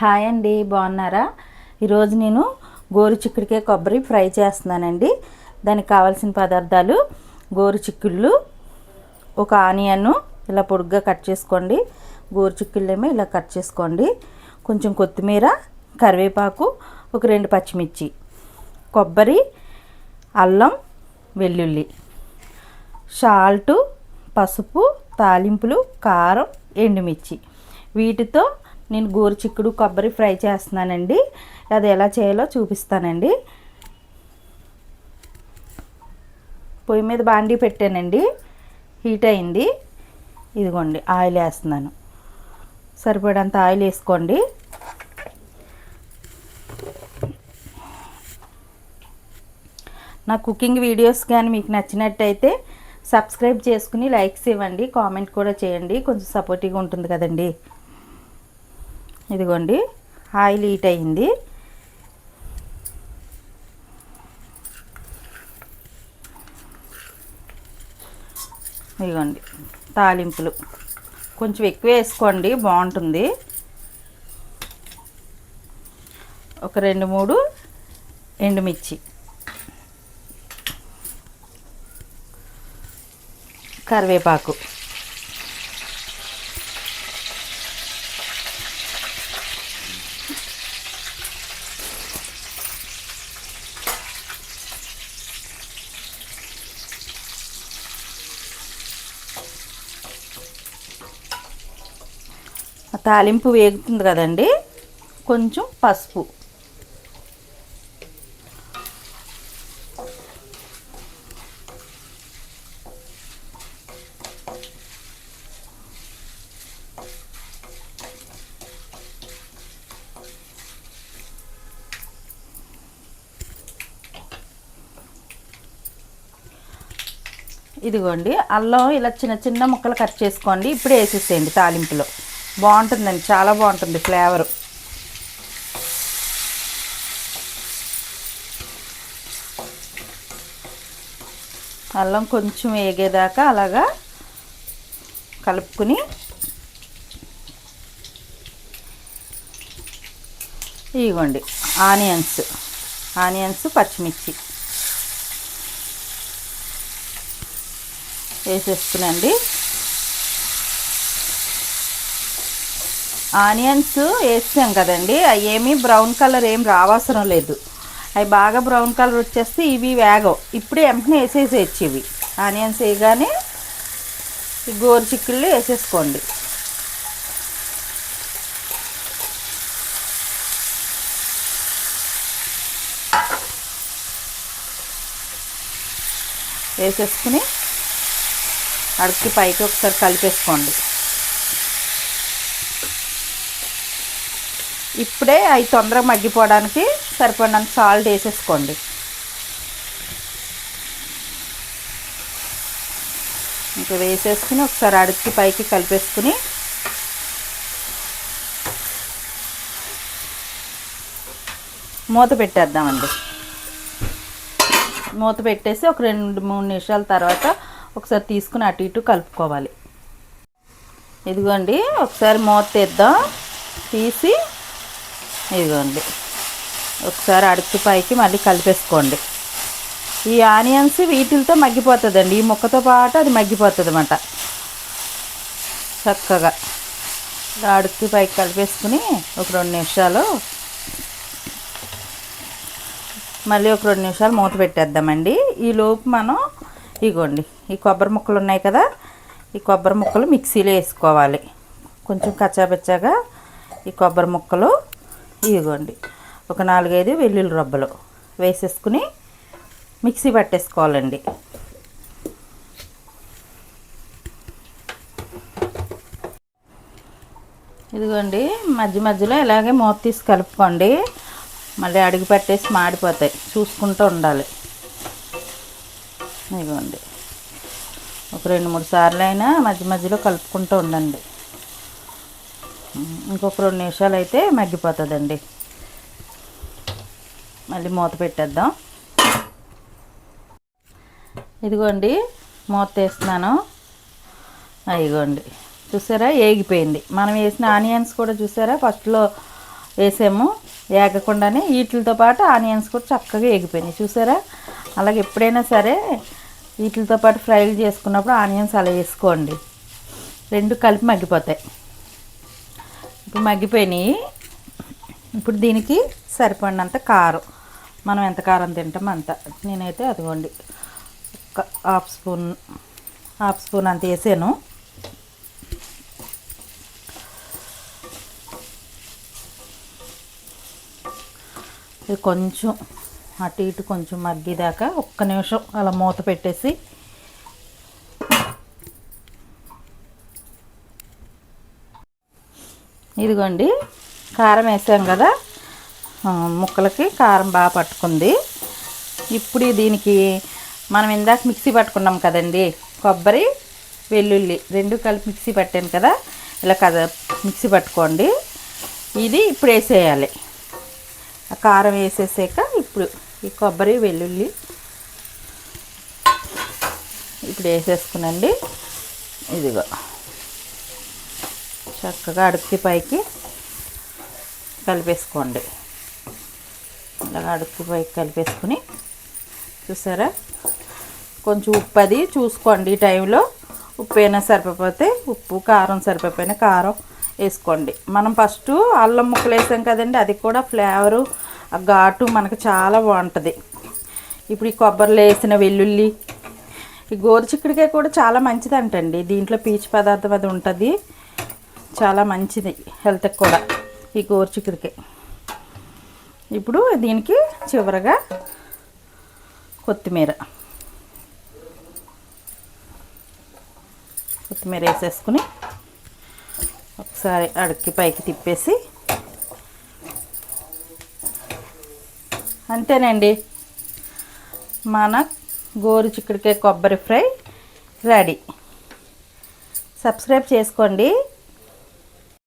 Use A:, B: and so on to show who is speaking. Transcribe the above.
A: Hi అండి బాగున్నారా? ఈరోజు నేను గోరు చిక్కుడికాయ కొబ్బరి ఫ్రై చేస్తున్నానండి. దానికి కావాల్సిన పదార్థాలు గోరు చిక్కుళ్ళు ఒక ఆనియన్ ఇలా పొడుగ్గా కట్ చేసుకోండి. గోరు చిక్కుళ్ళేమో ఇలా కట్ చేసుకోండి. కొంచెం కొత్తిమీర కరివేపాకు ఒక రెండు పచ్చిమిర్చి కొబ్బరి అల్లం వెల్లుల్లి సాల్టు పసుపు తాలింపులు కారం ఎండుమిర్చి. వీటితో నేను గోరు చిక్కుడు కొబ్బరి ఫ్రై చేస్తున్నానండి. అది ఎలా చేయాలో చూపిస్తానండి. పొయ్యి మీద బాండీ పెట్టానండి. హీట్ అయింది. ఇదిగోండి ఆయిల్ వేస్తున్నాను. సరిపడంత ఆయిల్ వేసుకోండి. నా కుకింగ్ వీడియోస్ కానీ మీకు నచ్చినట్టయితే సబ్స్క్రైబ్ చేసుకుని లైక్స్ ఇవ్వండి. కామెంట్ కూడా చేయండి. కొంచెం సపోర్టివ్గా ఉంటుంది కదండీ. ఇదిగోండి ఆయిల్ హీట్ అయింది ఇదిగోండి తాలింపులు. కొంచెం ఎక్కువ వేసుకోండి బాగుంటుంది. ఒక రెండు మూడు ఎండుమిర్చి. కరివేపాకు. తాలింపు వేగుతుంది కదండి. కొంచెం పసుపు. ఇదిగోండి అల్లం ఇలా చిన్న చిన్న ముక్కలు కట్ చేసుకోండి. ఇప్పుడే వేసేసేయండి తాలింపులో. బాగుంటుందండి చాలా బాగుంటుంది ఫ్లేవరు. అల్లం కొంచెం వేగేదాకా అలాగా కలుపుకుని ఇదిగోండి ఆనియన్స్ ఆనియన్స్ పచ్చిమిర్చి. వేసేసుకునండి ఆనియన్స్ వేసాం కదండి. అవి ఏమీ బ్రౌన్ కలర్ ఏం రావసరం లేదు. అవి బాగా బ్రౌన్ కలర్ వచ్చేస్తే ఇవి వేగవు ఇప్పుడే వెంటనే వేసేసేయచ్చు ఇవి. ఆనియన్స్ వేయగానే గోరు చిక్కుళ్ళు వేసేసుకోండి. వేసేసుకుని అడికి పైకి ఒకసారి కలిపేసుకోండి. ఇప్పుడే అవి తొందరగా మగ్గిపోవడానికి సరిపడినంత సాల్ట్ వేసేసుకోండి. ఇంకా వేసేసుకుని ఒకసారి అడిగి పైకి కలిపేసుకుని మూత పెట్టేద్దామండి. మూత పెట్టేసి ఒక రెండు మూడు నిమిషాల తర్వాత ఒకసారి తీసుకుని అటు ఇటు కలుపుకోవాలి. ఇదిగోండి ఒకసారి మూత తీద్దాం. తీసి ఇదిగోండి. ఒకసారి అడుగు పైకి మళ్ళీ కలిపేసుకోండి. ఈ ఆనియన్స్ వీటితో మగ్గిపోతుందండి. ఈ ముక్కతో పాటు అది మగ్గిపోతుంది అన్నమాట చక్కగా అడుగు పైకి కలిపేసుకుని ఒక రెండు నిమిషాలు మళ్ళీ ఒక రెండు నిమిషాలు మూత పెట్టేద్దామండి. ఈ లోపు మనం ఇగోండి ఈ కొబ్బరి ముక్కలు ఉన్నాయి కదా ఈ కొబ్బరి ముక్కలు మిక్సీలో వేసుకోవాలి. కొంచెం కచ్చాపచ్చాగా ఈ కొబ్బరి ముక్కలు ఇదిగోండి. ఒక నాలుగైదు వెల్లుల్లి రబ్బలు వేసేసుకుని మిక్సీ పట్టేసుకోవాలండి. ఇదిగోండి మధ్య మధ్యలో ఇలాగే మూత తీసి కలుపుకోండి. మళ్ళీ అడిగి పెట్టేసి మాడిపోతాయి. చూసుకుంటూ ఉండాలి. ఇదిగోండి. ఒక రెండు మూడు సార్లు అయినా మధ్య మధ్యలో కలుపుకుంటూ ఉండండి. ఇంకొక రెండు నిమిషాలు అయితే మగ్గిపోతుందండి. మళ్ళీ మూత పెట్టేద్దాం. ఇదిగోండి మూత వేస్తున్నాను. ఇదిగోండి చూసారా? ఏగిపోయింది. మనం వేసిన ఆనియన్స్ కూడా చూసారా? ఫస్ట్లో వేసాము. ఏగకుండానే వీటితో పాటు ఆనియన్స్ కూడా చక్కగా ఏగిపోయినాయి. చూసారా? అలాగే ఎప్పుడైనా సరే వీటితో పాటు ఫ్రైలు చేసుకున్నప్పుడు ఆనియన్స్ అలా వేసుకోండి. రెండు కలిపి మగ్గిపోతాయి. ఇప్పుడు మగ్గిపోయినాయి. ఇప్పుడు దీనికి సరిపడినంత కారం. మనం ఎంత కారం తింటామో అంత. నేనైతే అదిగోండి. ఒక హాఫ్ స్పూన్ హాఫ్ స్పూన్ అంత వేసాను. ఇది కొంచెం అటు ఇటు కొంచెం మగ్గిదాకా ఒక్క నిమిషం అలా మూత పెట్టేసి ఇదిగోండి కారం వేసాం కదా. ముక్కలకి కారం బాగా పట్టుకుంది. ఇప్పుడు దీనికి మనం ఇందాక మిక్సీ పట్టుకున్నాం కదండి కొబ్బరి వెల్లుల్లి రెండు కలిపి మిక్సీ పట్టాను కదా. ఇలా కదా మిక్సీ పట్టుకోండి. ఇది ఇప్పుడు వేసేయాలి. కారం వేసేసాక ఇప్పుడు ఈ కొబ్బరి వెల్లుల్లి ఇప్పుడు వేసేసుకునండి. ఇదిగో. చక్కగా అడుక్కి పైకి కలిపేసుకోండి. ఇలాగా అడుక్కి పైకి కలిపేసుకుని చూసారా? కొంచెం ఉప్పు అది చూసుకోండి ఈ టైంలో. ఉప్పు అయినా సరిపోతే ఉప్పు కారం సరిపోయిన కారం వేసుకోండి. మనం ఫస్ట్ అల్లం ముక్కలు వేసాం కదండి అది కూడా ఫ్లేవరు ఆ ఘాటు మనకు చాలా బాగుంటుంది. ఇప్పుడు ఈ కొబ్బరిలో వేసిన వెల్లుల్లి ఈ గోరుచిక్కుడికాయ కూడా చాలా మంచిదంటండి. దీంట్లో పీచు పదార్థం అది ఉంటుంది. చాలా మంచిది హెల్త్కి కూడా ఈ గోరుచిక్కుడికి. ఇప్పుడు దీనికి చివరగా కొత్తిమీర. కొత్తిమీర వేసేసుకుని ఒకసారి అడుక్కి పైకి తిప్పేసి అంతేనండి. మన గోరు చిక్కుడికాయ కొబ్బరి ఫ్రై రెడీ. సబ్స్క్రైబ్ చేసుకోండి.